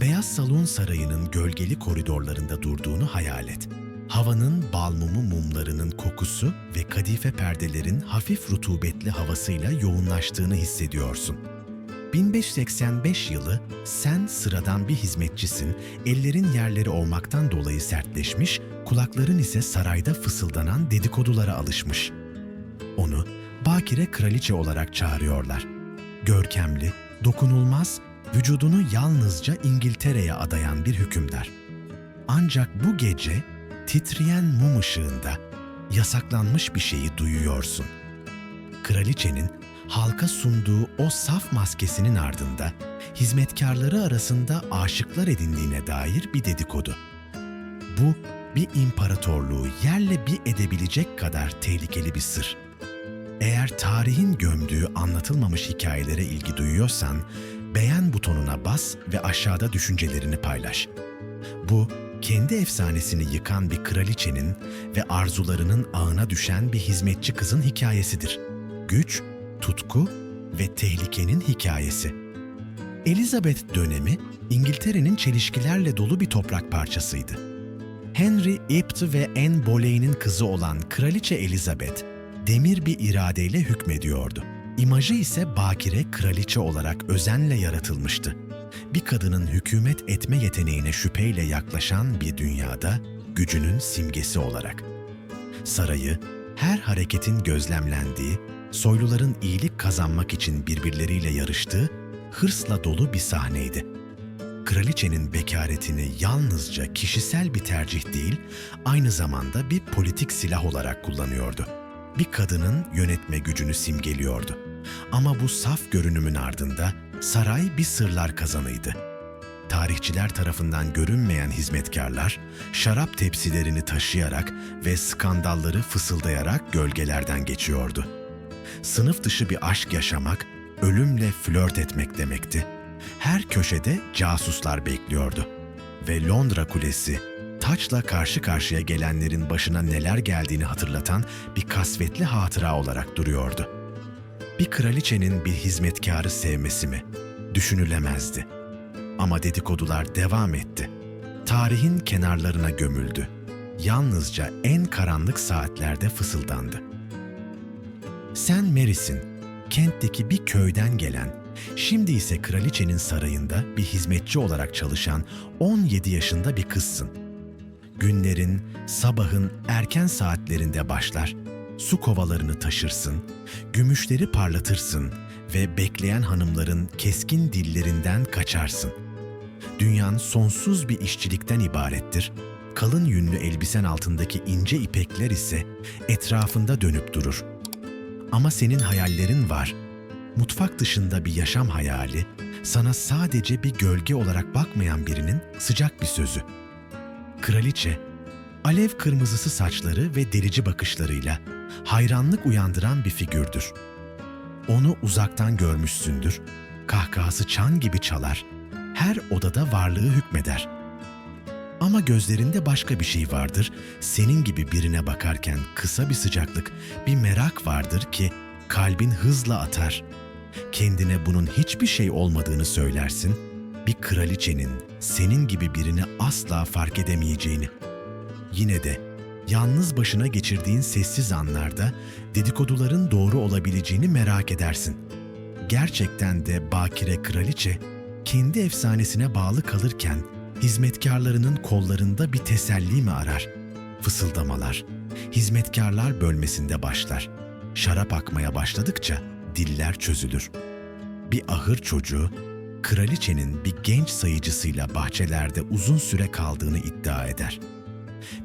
Beyaz Salon Sarayı'nın gölgeli koridorlarında durduğunu hayal et. Havanın bal mumu mumlarının kokusu ve kadife perdelerin hafif rutubetli havasıyla yoğunlaştığını hissediyorsun. 1585 yılı sen sıradan bir hizmetçisin, ellerin yerleri olmaktan dolayı sertleşmiş, kulakların ise sarayda fısıldanan dedikodulara alışmış. Onu bakire kraliçe olarak çağırıyorlar. Görkemli, dokunulmaz, vücudunu yalnızca İngiltere'ye adayan bir hükümdar. Ancak bu gece titreyen mum ışığında yasaklanmış bir şeyi duyuyorsun. Kraliçenin halka sunduğu o saf maskesinin ardında hizmetkarları arasında aşıklar edindiğine dair bir dedikodu. Bu bir imparatorluğu yerle bir edebilecek kadar tehlikeli bir sır. Eğer tarihin gömdüğü anlatılmamış hikayelere ilgi duyuyorsan, beğen butonuna bas ve aşağıda düşüncelerini paylaş. Bu, kendi efsanesini yıkan bir kraliçenin ve arzularının ağına düşen bir hizmetçi kızın hikayesidir. Güç, tutku ve tehlikenin hikayesi. Elizabeth dönemi, İngiltere'nin çelişkilerle dolu bir toprak parçasıydı. Henry Ipt ve Anne Boleyn'in kızı olan Kraliçe Elizabeth, demir bir iradeyle hükmediyordu. İmajı ise bakire kraliçe olarak özenle yaratılmıştı. Bir kadının hükümet etme yeteneğine şüpheyle yaklaşan bir dünyada gücünün simgesi olarak. Sarayı, her hareketin gözlemlendiği, soyluların iyilik kazanmak için birbirleriyle yarıştığı, hırsla dolu bir sahneydi. Kraliçenin bekaretini yalnızca kişisel bir tercih değil, aynı zamanda bir politik silah olarak kullanıyordu. Bir kadının yönetme gücünü simgeliyordu. Ama bu saf görünümün ardında saray bir sırlar kazanıydı. Tarihçiler tarafından görünmeyen hizmetkarlar, şarap tepsilerini taşıyarak ve skandalları fısıldayarak gölgelerden geçiyordu. Sınıf dışı bir aşk yaşamak, ölümle flört etmek demekti. Her köşede casuslar bekliyordu. Ve Londra Kulesi, taçla karşı karşıya gelenlerin başına neler geldiğini hatırlatan bir kasvetli hatıra olarak duruyordu. Bir kraliçenin bir hizmetkarı sevmesi mi? Düşünülemezdi. Ama dedikodular devam etti. Tarihin kenarlarına gömüldü. Yalnızca en karanlık saatlerde fısıldandı. Sen Mary'sin, kentteki bir köyden gelen, şimdi ise kraliçenin sarayında bir hizmetçi olarak çalışan 17 yaşında bir kızsın. Günlerin, sabahın erken saatlerinde başlar. Su kovalarını taşırsın, gümüşleri parlatırsın ve bekleyen hanımların keskin dillerinden kaçarsın. Dünyan sonsuz bir işçilikten ibarettir. Kalın yünlü elbisen altındaki ince ipekler ise etrafında dönüp durur. Ama senin hayallerin var. Mutfak dışında bir yaşam hayali, sana sadece bir gölge olarak bakmayan birinin sıcak bir sözü. Kraliçe, alev kırmızısı saçları ve delici bakışlarıyla hayranlık uyandıran bir figürdür. Onu uzaktan görmüşsündür, kahkahası çan gibi çalar, her odada varlığı hükmeder. Ama gözlerinde başka bir şey vardır, senin gibi birine bakarken kısa bir sıcaklık, bir merak vardır ki kalbin hızla atar. Kendine bunun hiçbir şey olmadığını söylersin, bir kraliçenin senin gibi birini asla fark edemeyeceğini. Yine de yalnız başına geçirdiğin sessiz anlarda dedikoduların doğru olabileceğini merak edersin. Gerçekten de bakire kraliçe kendi efsanesine bağlı kalırken hizmetkarlarının kollarında bir teselli mi arar? Fısıldamalar, hizmetkarlar bölmesinde başlar. Şarap akmaya başladıkça diller çözülür. Bir ahır çocuğu, kraliçenin bir genç sayıcısıyla bahçelerde uzun süre kaldığını iddia eder.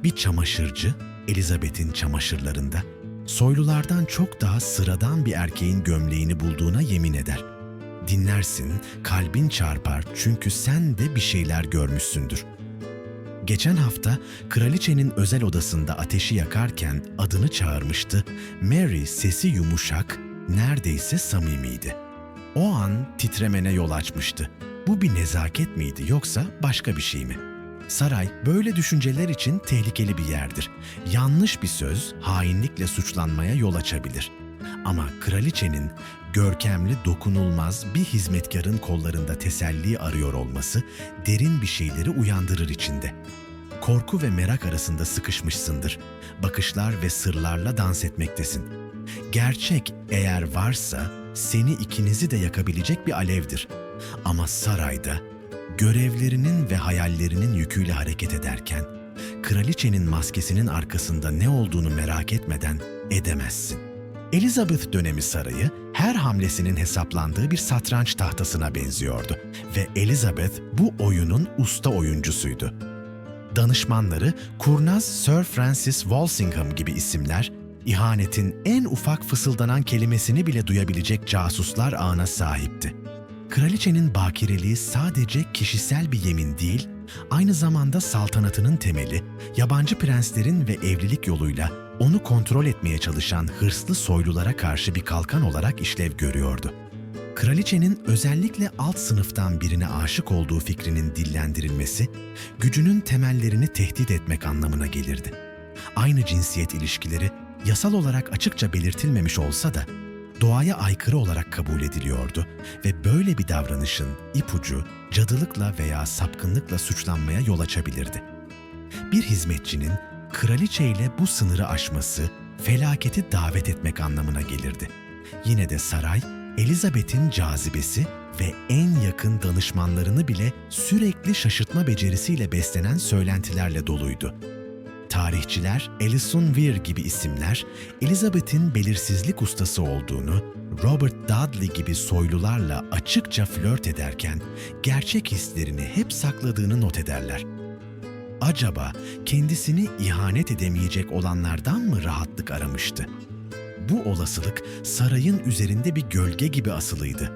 Bir çamaşırcı, Elizabeth'in çamaşırlarında, soylulardan çok daha sıradan bir erkeğin gömleğini bulduğuna yemin eder. Dinlersin, kalbin çarpar çünkü sen de bir şeyler görmüşsündür. Geçen hafta kraliçenin özel odasında ateşi yakarken adını çağırmıştı. Mary sesi yumuşak, neredeyse samimiydi. O an titremene yol açmıştı. Bu bir nezaket miydi yoksa başka bir şey mi? Saray böyle düşünceler için tehlikeli bir yerdir. Yanlış bir söz hainlikle suçlanmaya yol açabilir. Ama kraliçenin görkemli, dokunulmaz bir hizmetkarın kollarında teselli arıyor olması derin bir şeyleri uyandırır içinde. Korku ve merak arasında sıkışmışsındır. Bakışlar ve sırlarla dans etmektesin. Gerçek eğer varsa seni ikinizi de yakabilecek bir alevdir. Ama sarayda görevlerinin ve hayallerinin yüküyle hareket ederken kraliçenin maskesinin arkasında ne olduğunu merak etmeden edemezsin. Elizabeth dönemi sarayı her hamlesinin hesaplandığı bir satranç tahtasına benziyordu ve Elizabeth bu oyunun usta oyuncusuydu. Danışmanları kurnaz Sir Francis Walsingham gibi isimler, ihanetin en ufak fısıldanan kelimesini bile duyabilecek casuslar ağına sahipti. Kraliçenin bakireliği sadece kişisel bir yemin değil, aynı zamanda saltanatının temeli, yabancı prenslerin ve evlilik yoluyla onu kontrol etmeye çalışan hırslı soylulara karşı bir kalkan olarak işlev görüyordu. Kraliçenin özellikle alt sınıftan birine aşık olduğu fikrinin dillendirilmesi, gücünün temellerini tehdit etmek anlamına gelirdi. Aynı cinsiyet ilişkileri yasal olarak açıkça belirtilmemiş olsa da doğaya aykırı olarak kabul ediliyordu ve böyle bir davranışın ipucu cadılıkla veya sapkınlıkla suçlanmaya yol açabilirdi. Bir hizmetçinin kraliçeyle bu sınırı aşması felaketi davet etmek anlamına gelirdi. Yine de saray Elizabeth'in cazibesi ve en yakın danışmanlarını bile sürekli şaşırtma becerisiyle beslenen söylentilerle doluydu. Tarihçiler Alison Weir gibi isimler Elizabeth'in belirsizlik ustası olduğunu, Robert Dudley gibi soylularla açıkça flört ederken gerçek hislerini hep sakladığını not ederler. Acaba kendisini ihanet edemeyecek olanlardan mı rahatlık aramıştı? Bu olasılık sarayın üzerinde bir gölge gibi asılıydı.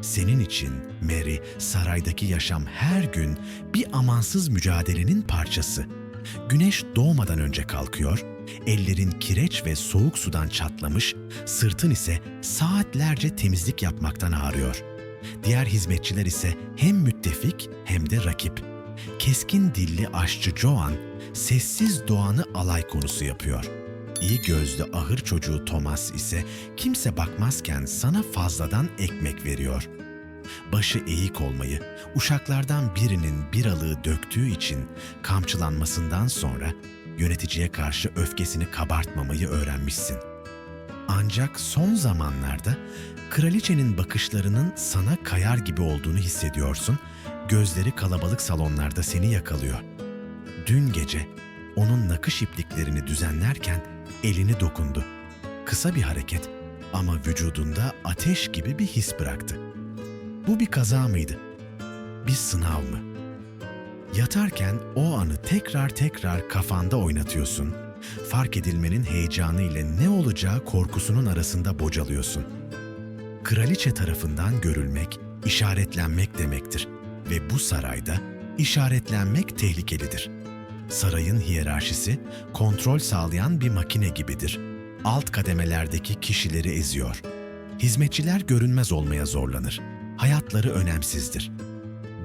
Senin için Mary, saraydaki yaşam her gün bir amansız mücadelenin parçası. Güneş doğmadan önce kalkıyor, ellerin kireç ve soğuk sudan çatlamış, sırtın ise saatlerce temizlik yapmaktan ağrıyor. Diğer hizmetçiler ise hem müttefik hem de rakip. Keskin dilli aşçı Joan, sessiz doğanı alay konusu yapıyor.'' İyi gözlü ahır çocuğu Thomas ise kimse bakmazken sana fazladan ekmek veriyor. Başı eğik olmayı, uşaklardan birinin bir alığı döktüğü için kamçılanmasından sonra yöneticiye karşı öfkesini kabartmamayı öğrenmişsin. Ancak son zamanlarda kraliçenin bakışlarının sana kayar gibi olduğunu hissediyorsun, gözleri kalabalık salonlarda seni yakalıyor. Dün gece onun nakış ipliklerini düzenlerken elini dokundu. Kısa bir hareket ama vücudunda ateş gibi bir his bıraktı. Bu bir kaza mıydı? Bir sınav mı? Yatarken o anı tekrar tekrar kafanda oynatıyorsun. Fark edilmenin heyecanı ile ne olacağı korkusunun arasında bocalıyorsun. Kraliçe tarafından görülmek, işaretlenmek demektir ve bu sarayda işaretlenmek tehlikelidir.'' Sarayın hiyerarşisi kontrol sağlayan bir makine gibidir. Alt kademelerdeki kişileri eziyor. Hizmetçiler görünmez olmaya zorlanır. Hayatları önemsizdir.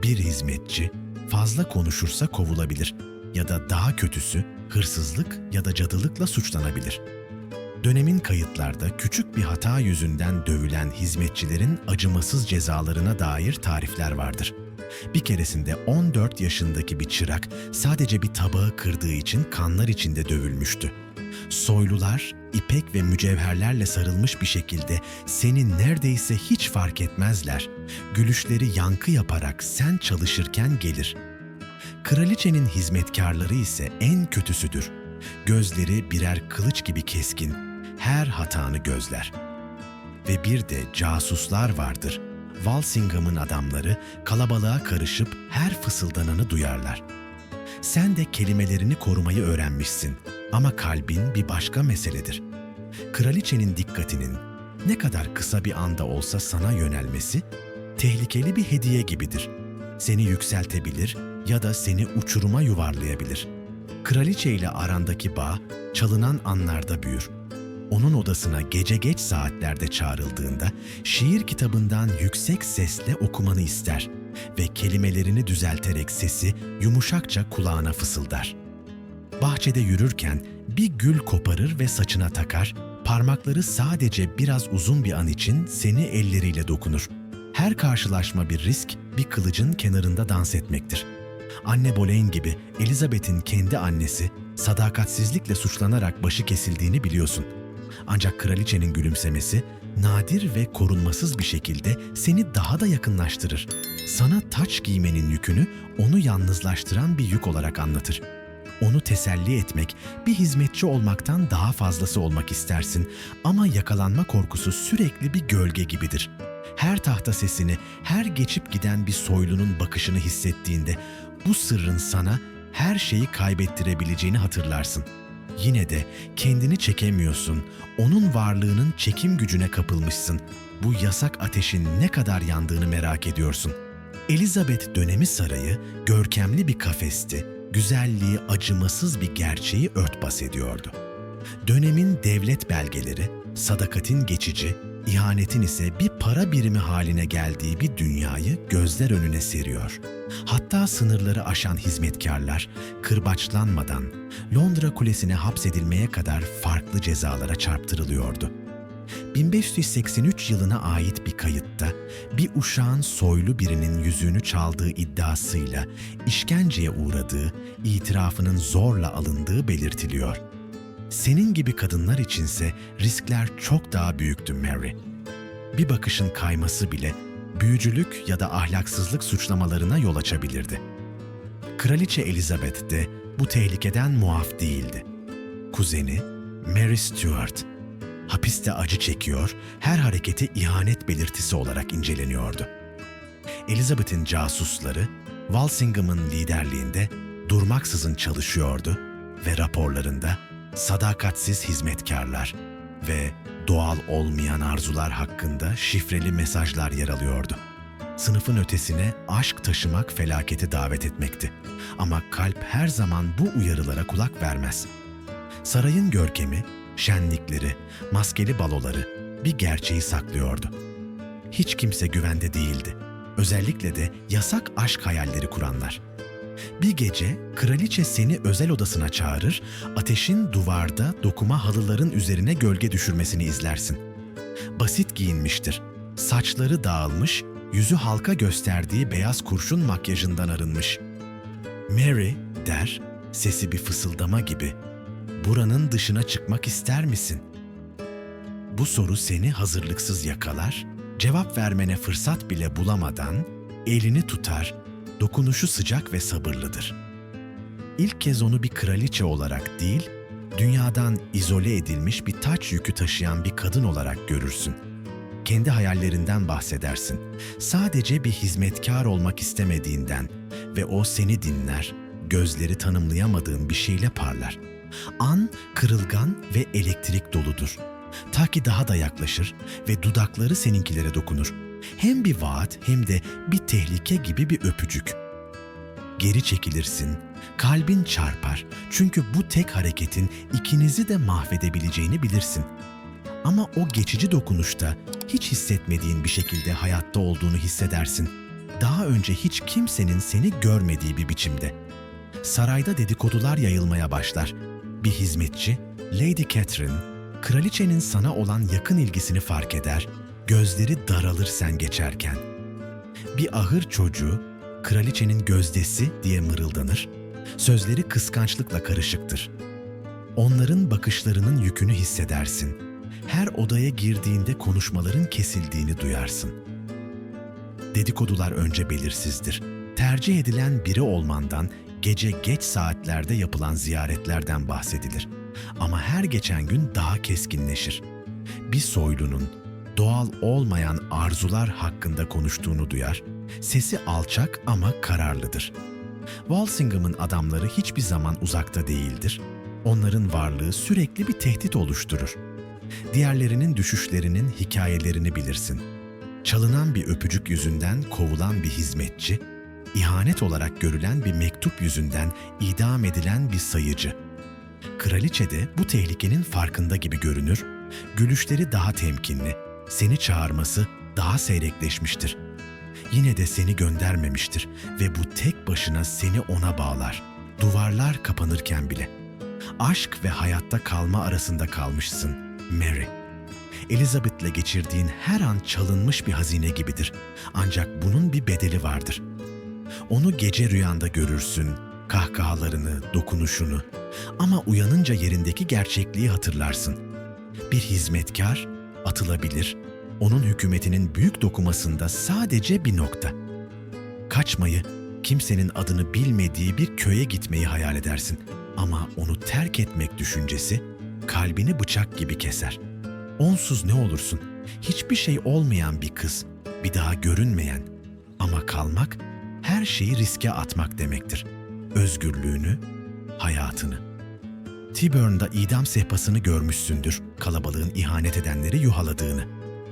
Bir hizmetçi fazla konuşursa kovulabilir ya da daha kötüsü hırsızlık ya da cadılıkla suçlanabilir. Dönemin kayıtlarda küçük bir hata yüzünden dövülen hizmetçilerin acımasız cezalarına dair tarifler vardır.'' Bir keresinde 14 yaşındaki bir çırak sadece bir tabağı kırdığı için kanlar içinde dövülmüştü. Soylular ipek ve mücevherlerle sarılmış bir şekilde seni neredeyse hiç fark etmezler. Gülüşleri yankı yaparak sen çalışırken gelir. Kraliçenin hizmetkarları ise en kötüsüdür. Gözleri birer kılıç gibi keskin, her hatanı gözler. Ve bir de casuslar vardır.'' Walsingham'ın adamları kalabalığa karışıp her fısıldananı duyarlar. Sen de kelimelerini korumayı öğrenmişsin ama kalbin bir başka meseledir. Kraliçenin dikkatinin ne kadar kısa bir anda olsa sana yönelmesi tehlikeli bir hediye gibidir. Seni yükseltebilir ya da seni uçuruma yuvarlayabilir. Kraliçe ile arandaki bağ çalınan anlarda büyür onun odasına gece geç saatlerde çağrıldığında şiir kitabından yüksek sesle okumanı ister ve kelimelerini düzelterek sesi yumuşakça kulağına fısıldar. Bahçede yürürken bir gül koparır ve saçına takar, Parmakları sadece biraz uzun bir an için seni elleriyle dokunur. Her karşılaşma bir risk, bir kılıcın kenarında dans etmektir. Anne Boleyn gibi Elizabeth'in kendi annesi sadakatsizlikle suçlanarak başı kesildiğini biliyorsun. Ancak kraliçenin gülümsemesi nadir ve korunmasız bir şekilde seni daha da yakınlaştırır. Sana taç giymenin yükünü onu yalnızlaştıran bir yük olarak anlatır. Onu teselli etmek, bir hizmetçi olmaktan daha fazlası olmak istersin ama yakalanma korkusu sürekli bir gölge gibidir. Her tahta sesini, her geçip giden bir soylunun bakışını hissettiğinde bu sırrın sana her şeyi kaybettirebileceğini hatırlarsın. Yine de kendini çekemiyorsun, onun varlığının çekim gücüne kapılmışsın. Bu yasak ateşin ne kadar yandığını merak ediyorsun. Elizabeth dönemi sarayı görkemli bir kafesti, güzelliği acımasız bir gerçeği örtbas ediyordu. Dönemin devlet belgeleri, sadakatin geçici, ihanetin ise bir para birimi haline geldiği bir dünyayı gözler önüne seriyor. Hatta sınırları aşan hizmetkarlar kırbaçlanmadan Londra Kulesi'ne hapsedilmeye kadar farklı cezalara çarptırılıyordu. 1583 yılına ait bir kayıtta bir uşağın soylu birinin yüzüğünü çaldığı iddiasıyla işkenceye uğradığı, itirafının zorla alındığı belirtiliyor. Senin gibi kadınlar içinse riskler çok daha büyüktü Mary. Bir bakışın kayması bile büyücülük ya da ahlaksızlık suçlamalarına yol açabilirdi. Kraliçe Elizabeth de bu tehlikeden muaf değildi. Kuzeni Mary Stuart hapiste acı çekiyor, her hareketi ihanet belirtisi olarak inceleniyordu. Elizabeth'in casusları Walsingham'ın liderliğinde durmaksızın çalışıyordu ve raporlarında sadakatsiz hizmetkarlar ve doğal olmayan arzular hakkında şifreli mesajlar yer alıyordu. Sınıfın ötesine aşk taşımak felaketi davet etmekti. Ama kalp her zaman bu uyarılara kulak vermez. Sarayın görkemi, şenlikleri, maskeli baloları bir gerçeği saklıyordu. Hiç kimse güvende değildi. Özellikle de yasak aşk hayalleri kuranlar. Bir gece kraliçe seni özel odasına çağırır, ateşin duvarda dokuma halıların üzerine gölge düşürmesini izlersin. Basit giyinmiştir. Saçları dağılmış, yüzü halka gösterdiği beyaz kurşun makyajından arınmış. Mary der, sesi bir fısıldama gibi. Buranın dışına çıkmak ister misin? Bu soru seni hazırlıksız yakalar, cevap vermene fırsat bile bulamadan elini tutar, dokunuşu sıcak ve sabırlıdır. İlk kez onu bir kraliçe olarak değil, dünyadan izole edilmiş bir taç yükü taşıyan bir kadın olarak görürsün. Kendi hayallerinden bahsedersin. Sadece bir hizmetkar olmak istemediğinden ve o seni dinler, gözleri tanımlayamadığın bir şeyle parlar. An kırılgan ve elektrik doludur. Ta ki daha da yaklaşır ve dudakları seninkilere dokunur. Hem bir vaat hem de bir tehlike gibi bir öpücük. Geri çekilirsin, kalbin çarpar çünkü bu tek hareketin ikinizi de mahvedebileceğini bilirsin. Ama o geçici dokunuşta hiç hissetmediğin bir şekilde hayatta olduğunu hissedersin. Daha önce hiç kimsenin seni görmediği bir biçimde. Sarayda dedikodular yayılmaya başlar. Bir hizmetçi, Lady Catherine, kraliçenin sana olan yakın ilgisini fark eder, gözleri daralır sen geçerken. Bir ahır çocuğu, kraliçenin gözdesi diye mırıldanır, sözleri kıskançlıkla karışıktır. Onların bakışlarının yükünü hissedersin. Her odaya girdiğinde konuşmaların kesildiğini duyarsın. Dedikodular önce belirsizdir. Tercih edilen biri olmandan gece geç saatlerde yapılan ziyaretlerden bahsedilir. Ama her geçen gün daha keskinleşir. Bir soylunun doğal olmayan arzular hakkında konuştuğunu duyar, sesi alçak ama kararlıdır. Walsingham'ın adamları hiçbir zaman uzakta değildir. Onların varlığı sürekli bir tehdit oluşturur. Diğerlerinin düşüşlerinin hikayelerini bilirsin. Çalınan bir öpücük yüzünden kovulan bir hizmetçi, ihanet olarak görülen bir mektup yüzünden idam edilen bir sayıcı. Kraliçe de bu tehlikenin farkında gibi görünür, gülüşleri daha temkinli, seni çağırması daha seyrekleşmiştir. Yine de seni göndermemiştir ve bu tek başına seni ona bağlar. Duvarlar kapanırken bile. Aşk ve hayatta kalma arasında kalmışsın. Mary. Elizabeth'le geçirdiğin her an çalınmış bir hazine gibidir. Ancak bunun bir bedeli vardır. Onu gece rüyanda görürsün, kahkahalarını, dokunuşunu ama uyanınca yerindeki gerçekliği hatırlarsın. Bir hizmetkar atılabilir, onun hükümetinin büyük dokumasında sadece bir nokta. Kaçmayı, kimsenin adını bilmediği bir köye gitmeyi hayal edersin. Ama onu terk etmek düşüncesi kalbini bıçak gibi keser. Onsuz ne olursun? Hiçbir şey olmayan bir kız, bir daha görünmeyen. Ama kalmak, her şeyi riske atmak demektir. Özgürlüğünü, hayatını. Tiburn'da idam sehpasını görmüşsündür, kalabalığın ihanet edenleri yuhaladığını.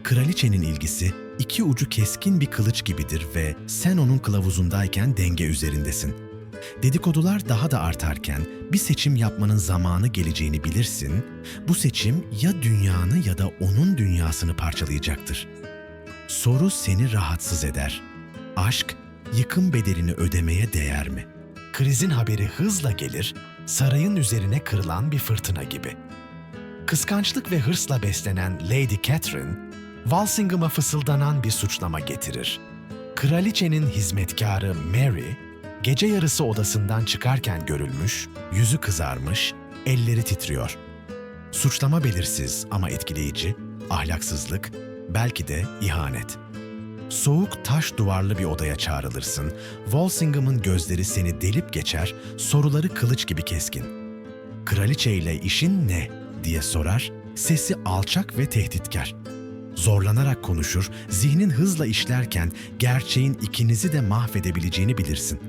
Kraliçenin ilgisi iki ucu keskin bir kılıç gibidir ve sen onun kılavuzundayken denge üzerindesin. Dedikodular daha da artarken bir seçim yapmanın zamanı geleceğini bilirsin. Bu seçim ya dünyanı ya da onun dünyasını parçalayacaktır. Soru seni rahatsız eder. Aşk yıkım bedelini ödemeye değer mi? Krizin haberi hızla gelir, sarayın üzerine kırılan bir fırtına gibi. Kıskançlık ve hırsla beslenen Lady Catherine, Walsingham'a fısıldanan bir suçlama getirir. Kraliçenin hizmetkarı Mary, gece yarısı odasından çıkarken görülmüş, yüzü kızarmış, elleri titriyor. Suçlama belirsiz ama etkileyici, ahlaksızlık, belki de ihanet. Soğuk taş duvarlı bir odaya çağrılırsın. Walsingham'ın gözleri seni delip geçer, soruları kılıç gibi keskin. Kraliçe ile işin ne diye sorar, sesi alçak ve tehditkar. Zorlanarak konuşur, zihnin hızla işlerken gerçeğin ikinizi de mahvedebileceğini bilirsin.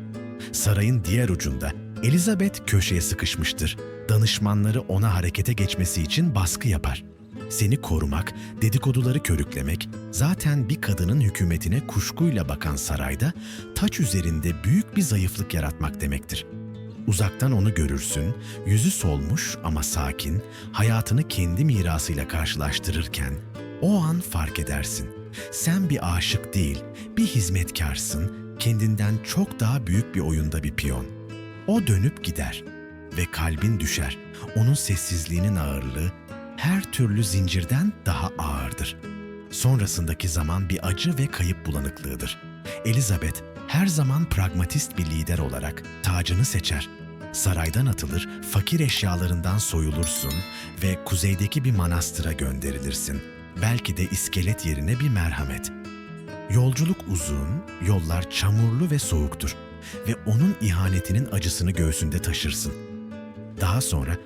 Sarayın diğer ucunda Elizabeth köşeye sıkışmıştır. Danışmanları ona harekete geçmesi için baskı yapar. Seni korumak, dedikoduları körüklemek, zaten bir kadının hükümetine kuşkuyla bakan sarayda taç üzerinde büyük bir zayıflık yaratmak demektir. Uzaktan onu görürsün, yüzü solmuş ama sakin, hayatını kendi mirasıyla karşılaştırırken o an fark edersin. Sen bir aşık değil, bir hizmetkarsın, kendinden çok daha büyük bir oyunda bir piyon. O dönüp gider ve kalbin düşer. Onun sessizliğinin ağırlığı her türlü zincirden daha ağırdır. Sonrasındaki zaman bir acı ve kayıp bulanıklığıdır. Elizabeth her zaman pragmatist bir lider olarak tacını seçer. Saraydan atılır, fakir eşyalarından soyulursun ve kuzeydeki bir manastıra gönderilirsin. Belki de iskelet yerine bir merhamet. Yolculuk uzun, yollar çamurlu ve soğuktur ve onun ihanetinin acısını göğsünde taşırsın. Daha sonra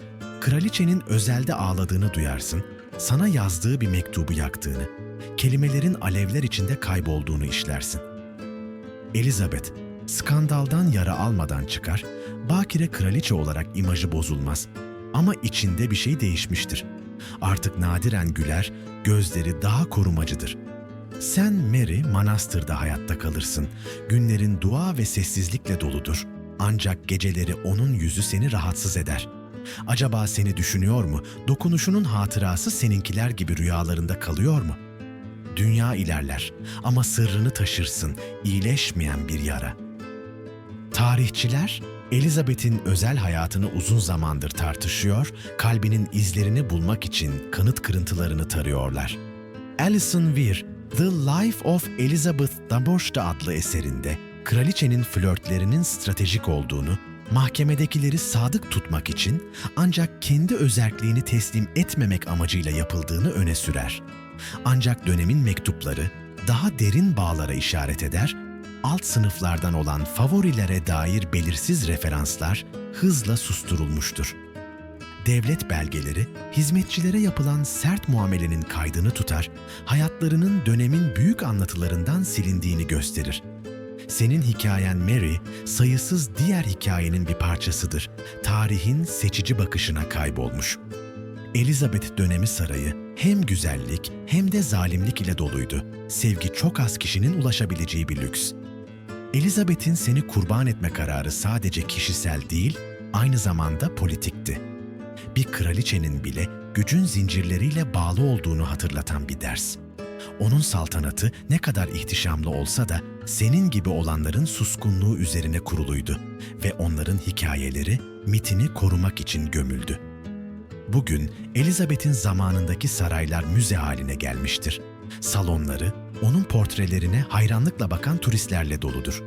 kraliçenin özelde ağladığını duyarsın, sana yazdığı bir mektubu yaktığını, kelimelerin alevler içinde kaybolduğunu işlersin. Elizabeth, skandaldan yara almadan çıkar, bakire kraliçe olarak imajı bozulmaz. Ama içinde bir şey değişmiştir. Artık nadiren güler, gözleri daha korumacıdır. Sen Mary manastırda hayatta kalırsın. Günlerin dua ve sessizlikle doludur. Ancak geceleri onun yüzü seni rahatsız eder. Acaba seni düşünüyor mu? Dokunuşunun hatırası seninkiler gibi rüyalarında kalıyor mu? Dünya ilerler ama sırrını taşırsın, iyileşmeyen bir yara. Tarihçiler Elizabeth'in özel hayatını uzun zamandır tartışıyor, kalbinin izlerini bulmak için kanıt kırıntılarını tarıyorlar. Alison Weir, The Life of Elizabeth Daboşta adlı eserinde kraliçenin flörtlerinin stratejik olduğunu, mahkemedekileri sadık tutmak için ancak kendi özerkliğini teslim etmemek amacıyla yapıldığını öne sürer. Ancak dönemin mektupları daha derin bağlara işaret eder, alt sınıflardan olan favorilere dair belirsiz referanslar hızla susturulmuştur. Devlet belgeleri hizmetçilere yapılan sert muamelenin kaydını tutar, hayatlarının dönemin büyük anlatılarından silindiğini gösterir. Senin hikayen Mary, sayısız diğer hikayenin bir parçasıdır. Tarihin seçici bakışına kaybolmuş. Elizabeth dönemi sarayı hem güzellik hem de zalimlik ile doluydu. Sevgi çok az kişinin ulaşabileceği bir lüks. Elizabeth'in seni kurban etme kararı sadece kişisel değil, aynı zamanda politikti. Bir kraliçenin bile gücün zincirleriyle bağlı olduğunu hatırlatan bir ders. Onun saltanatı ne kadar ihtişamlı olsa da senin gibi olanların suskunluğu üzerine kuruluydu ve onların hikayeleri mitini korumak için gömüldü. Bugün Elizabeth'in zamanındaki saraylar müze haline gelmiştir. Salonları, onun portrelerine hayranlıkla bakan turistlerle doludur.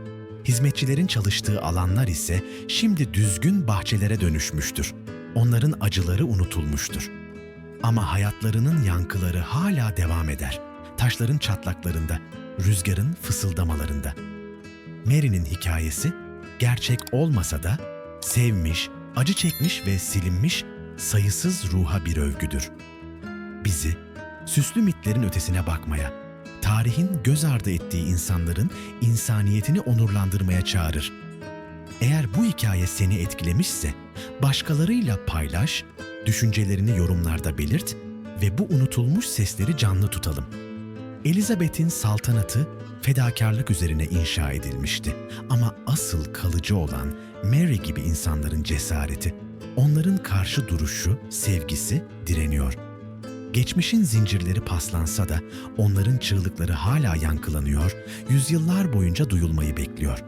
Hizmetçilerin çalıştığı alanlar ise şimdi düzgün bahçelere dönüşmüştür. Onların acıları unutulmuştur. Ama hayatlarının yankıları hala devam eder. Taşların çatlaklarında, rüzgarın fısıldamalarında. Mary'nin hikayesi gerçek olmasa da sevmiş, acı çekmiş ve silinmiş sayısız ruha bir övgüdür. Bizi süslü mitlerin ötesine bakmaya, tarihin göz ardı ettiği insanların insaniyetini onurlandırmaya çağırır. Eğer bu hikaye seni etkilemişse başkalarıyla paylaş, düşüncelerini yorumlarda belirt ve bu unutulmuş sesleri canlı tutalım. Elizabeth'in saltanatı fedakarlık üzerine inşa edilmişti ama asıl kalıcı olan Mary gibi insanların cesareti, onların karşı duruşu, sevgisi direniyor. Geçmişin zincirleri paslansa da onların çığlıkları hala yankılanıyor, yüzyıllar boyunca duyulmayı bekliyor.